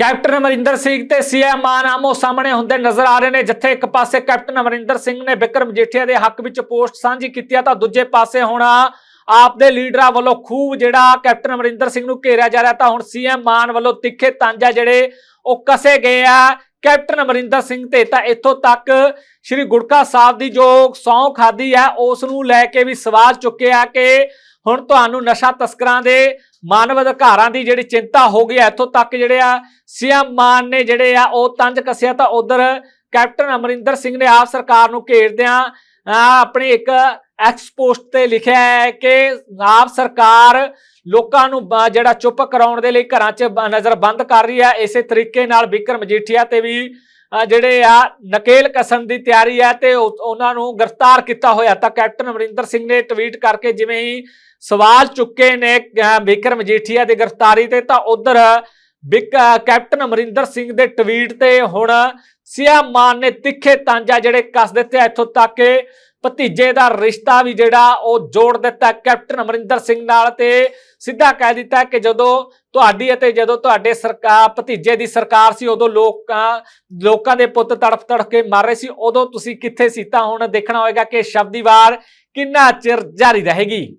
Captain Amarinder Singh ਤੇ CM ਮਾਨ ਆਮੋ ਸਾਹਮਣੇ ਹੁੰਦੇ ਨਜ਼ਰ ਆ ਰਹੇ ਨੇ, ਜਿੱਥੇ ਇੱਕ ਪਾਸੇ ਕੈਪਟਨ ਅਮਰਿੰਦਰ ਸਿੰਘ ਨੇ ਵਿਕਰਮ ਜੇਠੀਆ ਦੇ ਹੱਕ ਵਿੱਚ ਪੋਸਟ ਸਾਂਝੀ ਕੀਤੀ ਆ, ਤਾਂ ਦੂਜੇ ਪਾਸੇ ਹੁਣ ਆਪ ਦੇ ਲੀਡਰਾਂ ਵੱਲੋਂ ਖੂਬ ਜਿਹੜਾ ਕੈਪਟਨ ਅਮਰਿੰਦਰ ਸਿੰਘ ਨੂੰ ਘੇਰਿਆ ਜਾ ਰਿਹਾ, ਤਾਂ ਹੁਣ ਸੀਐਮ ਮਾਨ ਵੱਲੋਂ ਤਿੱਖੇ ਤਾਂਜਾ ਜਿਹੜੇ ਉਹ ਕਸੇ ਗਏ ਆ ਕੈਪਟਨ ਅਮਰਿੰਦਰ ਸਿੰਘ ਤੇ, ਤਾਂ ਇੱਥੋਂ ਤੱਕ ਸ਼੍ਰੀ ਗੁੜਕਾ ਸਾਹਿਬ ਦੀ ਜੋ ਸੌਂ ਖਾਦੀ ਹੈ ਉਸ ਨੂੰ ਲੈ ਕੇ ਵੀ ਸਵਾਲ ਚੁੱਕੇ ਆ ਕਿ ਹੁਣ ਤੁਹਾਨੂੰ ਨਸ਼ਾ ਤਸਕਰਾਂ ਦੇ ਮਾਨਵ ਅਧਿਕਾਰਾਂ ਦੀ ਜਿਹੜੀ ਚਿੰਤਾ ਹੋ ਗਈ ਹੈ ਇੱਥੋਂ ਤੱਕ ਜਿਹੜੇ ਆ ਸੀਐਮ ਮਾਨ ਨੇ ਜਿਹੜੇ ਆ ਉਹ ਤੰਜ ਕੱਸਿਆ ਤਾਂ ਉਧਰ ਕੈਪਟਨ ਅਮਰਿੰਦਰ ਸਿੰਘ ਨੇ ਆਪ ਸਰਕਾਰ ਨੂੰ ਘੇਰਦਿਆਂ ਅਹ, ਆਪਣੀ ਇੱਕ ਐਕਸ ਪੋਸਟ ਤੇ ਲਿਖਿਆ ਹੈ ਕਿ ਆਪ ਸਰਕਾਰ ਲੋਕਾਂ ਨੂੰ ਜਿਹੜਾ ਚੁੱਪ ਕਰਾਉਣ ਦੇ ਲਈ ਘਰਾਂ 'ਚ ਨਜ਼ਰਬੰਦ ਕਰ ਰਹੀ ਹੈ। ਇਸੇ ਤਰੀਕੇ ਨਾਲ ਵਿਕਰਮ ਮਜੀਠੀਆ ਤੇ ਵੀ ਜਿਹੜੇ ਆ ਨਕੇਲ ਕਸਣ ਦੀ ਤਿਆਰੀ ਹੈ ਤੇ ਉਹਨਾਂ ਨੂੰ ਗ੍ਰਿਫਤਾਰ ਕੀਤਾ ਹੋਇਆ ਤਾਂ ਕੈਪਟਨ ਅਮਰਿੰਦਰ ਸਿੰਘ ਨੇ ਟਵੀਟ ਕਰਕੇ ਜਿਵੇਂ ਹੀ ਸਵਾਲ ਚੁੱਕੇ ਨੇ ਅਹ, ਵਿਕਰਮ ਮਜੀਠੀਆ ਦੀ ਗ੍ਰਿਫਤਾਰੀ ਤੇ ਤਾਂ ਉਧਰ ਬਿਕ ਕੈਪਟਨ ਅਮਰਿੰਦਰ ਸਿੰਘ ਦੇ ਟਵੀਟ ਤੇ ਹੁਣ ਸੀਐਮ ਮਾਨ ਨੇ ਤਿੱਖੇ ਤਾਂਜਾ ਜਿਹੜੇ ਕੱਸ ਦਿੱਤੇ ਇੱਥੋਂ ਤੱਕ ਕਿ ਭਤੀਜੇ ਦਾ ਰਿਸ਼ਤਾ ਵੀ ਜਿਹੜਾ ਉਹ ਜੋੜ ਦਿੱਤਾ ਕੈਪਟਨ ਅਮਰਿੰਦਰ ਸਿੰਘ ਨਾਲ ਤੇ ਸਿੱਧਾ ਕਹਿ ਦਿੱਤਾ ਕਿ ਜਦੋਂ ਤੁਹਾਡੀ ਅਤੇ ਜਦੋਂ ਤੁਹਾਡੇ ਸਰਕਾਰ ਭਤੀਜੇ ਦੀ ਸਰਕਾਰ ਸੀ, ਉਦੋਂ ਲੋਕਾਂ ਲੋਕਾਂ ਦੇ ਪੁੱਤ ਤੜਫ ਤੜਫ ਕੇ ਮਰ ਰਹੇ ਸੀ। ਉਦੋਂ ਤੁਸੀਂ ਕਿੱਥੇ ਸੀ ਤਾਂ ਹੁਣ ਦੇਖਣਾ ਹੋਏਗਾ ਕਿ ਸ਼ਬਦੀ ਵਾਰ ਕਿੰਨਾ ਚਿਰ ਜਾਰੀ ਰਹੇਗੀ।